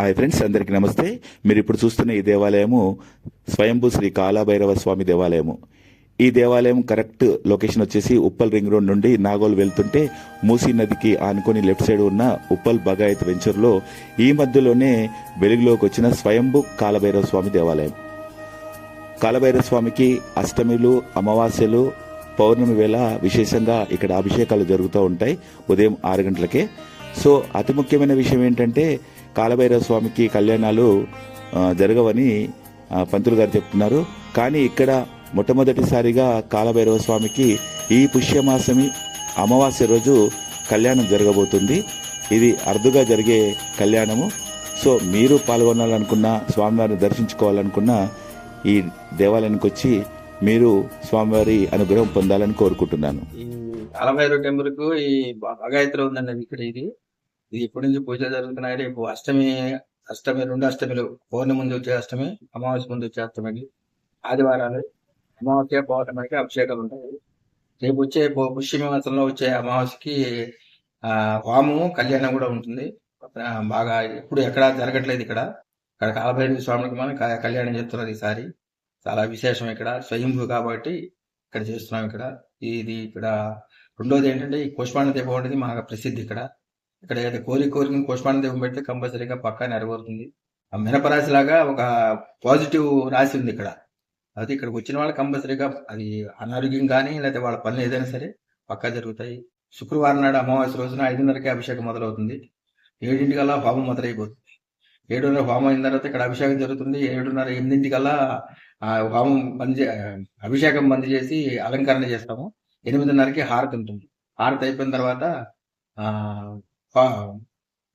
Hi friends అందరికీ నమస్తే. మీరు ఇప్పుడు చూస్తున్న ఈ దేవాలయము స్వయంభూ శ్రీ కాలభైరవ స్వామి దేవాలయము. ఈ దేవాలయం కరెక్ట్ లొకేషన్ వచ్చేసి ఉప్పల్ రింగ్ రోడ్ నుండి నాగోల్ వెళ్తుంటే మూసీ నదికి ఆనుకొని లెఫ్ట్ సైడ్ ఉన్న ఉప్పల్ బగాయత్ వెంచర్లో ఈ మధ్యలోనే వెలుగులోకి వచ్చిన స్వయంభూ కాలభైరవ స్వామి దేవాలయం. కాలభైరవ స్వామికి అష్టమిలు అమావాస్యలు పౌర్ణమి వేళ విశేషంగా ఇక్కడ అభిషేకాలు జరుగుతూ ఉంటాయి. ఉదయం ఆరు గంటలకే. సో అతి ముఖ్యమైన విషయం ఏంటంటే కాలభైరవ స్వామికి కళ్యాణాలు జరగవని పంతులు గారు చెప్తున్నారు. కానీ ఇక్కడ మొట్టమొదటిసారిగా కాలభైరవ స్వామికి ఈ పుష్యమాసమి అమావాస్య రోజు కళ్యాణం జరగబోతుంది. ఇది అరుదుగా జరిగే కళ్యాణము. సో మీరు పాల్గొనాలనుకున్న స్వామివారిని దర్శించుకోవాలనుకున్న ఈ దేవాలయానికి వచ్చి మీరు స్వామివారి అనుగ్రహం పొందాలని కోరుకుంటున్నాను. ఈ కాలభైరవ టెంపుల్కు ఈ భగాయత్రి ఉందండి ఇక్కడ ఇది. ఇది ఎప్పటి నుంచి పూజలు జరుగుతున్నాయి రేపు అష్టమి అష్టమి రెండు అష్టమిలు పౌర్ణమి ముందు వచ్చే అష్టమి అమావాస్య ముందు వచ్చే అష్టమి ఆదివారాలు అమావాస్య పౌర్ణమికి అభిషేకాలు ఉంటాయి. రేపు వచ్చే పుష్యమి మాసంలో వచ్చే అమావాస్యకి ఆ వాము కళ్యాణం కూడా ఉంటుంది. బాగా ఇప్పుడు ఎక్కడ జరగట్లేదు ఇక్కడ. ఇక్కడ కాలభైరవి స్వామికి మనం కళ్యాణం చేస్తున్నారు ఈసారి. చాలా విశేషం ఇక్కడ. స్వయంభూ కాబట్టి ఇక్కడ చేస్తున్నాం ఇక్కడ. ఇది ఇక్కడ రెండోది ఏంటంటే ఈ కోష్పాండ దీపం అనేది మాకు ప్రసిద్ధి ఇక్కడ. ఇక్కడ ఏదైతే కోరి కోరిక కోష్పాండ దీపం పెడితే కంపల్సరీగా పక్కా నెరవేరుతుంది. ఆ మినపరాశి లాగా ఒక పాజిటివ్ రాసి ఉంది ఇక్కడ. అది ఇక్కడికి వచ్చిన వాళ్ళు కంపల్సరీగా అది అనారోగ్యం కానీ లేకపోతే వాళ్ళ పనులు ఏదైనా సరే పక్కా జరుగుతాయి. శుక్రవారం నాడు అమావాస్య రోజున ఐదున్నరకే అభిషేకం మొదలవుతుంది. ఏడింటికల్లా హోమం మొదలైపోతుంది. ఏడున్నర హోమం అయిన తర్వాత ఇక్కడ అభిషేకం జరుగుతుంది. ఏడున్నర ఎనిమిదింటికల్లా హోమం బంద్ అభిషేకం బంద్ చేసి అలంకరణ చేస్తాము. ఎనిమిదిన్నరకి హారతి ఉంటుంది. హారతి అయిపోయిన తర్వాత ఆ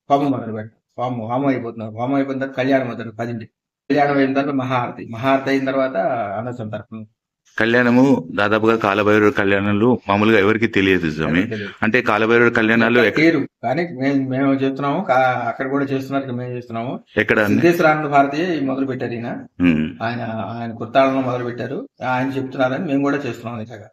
హోమం మొదలు పెట్టాం హోమం హోమం అయిపోతున్నారు హోమం అయిపోయిన తర్వాత కళ్యాణం అవుతారు పదింటి కళ్యాణం అయిన తర్వాత మహారతి మహారతి అయిన తర్వాత అన్న సంతర్పణం కళ్యాణము దాదాపుగా కాలభైరవ కళ్యాణాలు మామూలుగా ఎవరికి తెలియదు స్వామి. అంటే కాలభైరవ కళ్యాణాలు కానీ మేము మేము చేస్తున్నాము కా- అక్కడ కూడా చేస్తున్నారు మేము చేస్తున్నాము ఎక్కడ? సిద్ధేశ్వరానంద భారతి మొదలు పెట్టారు ఈయన ఆయన ఆయన కొత్తాళ్ళలో మొదలు పెట్టారు ఆయన చెప్తున్నారని మేము కూడా చేస్తున్నాం ఇలాగా.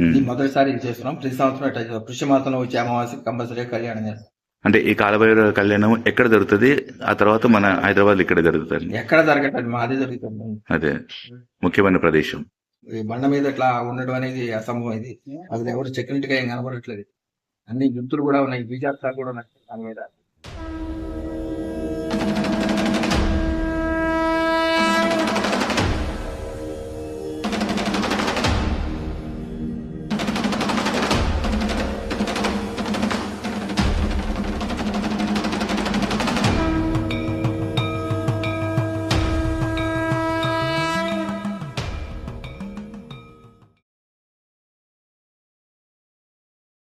ఇది మొదటిసారి చేస్తున్నాం. ప్రతి సంవత్సరం ఇట్లా చేస్తాం. పుష్యమాసంలో వచ్చే అమావాస్య కంపల్సరీ కళ్యాణం చేస్తాం. అంటే ఈ కాలభైరవ కళ్యాణం ఎక్కడ జరుగుతుంది? ఆ తర్వాత మన హైదరాబాద్ ఇక్కడ జరుగుతుంది. ఎక్కడ జరగట్లేదు మాదే జరుగుతుంది. అదే. ముఖ్యమైన ప్రదేశం. ఈ బండ మీద ఇట్లా ఉండడం అనేది అసంభవం ఇది. అసలు ఎవరు చెక్కినట్టుగా ఏం కనబడట్లేదు. అన్ని గుర్తులు కూడా ఉన్నాయి. బీజాక్షాలు కూడా ఉన్నాయి దాని మీద.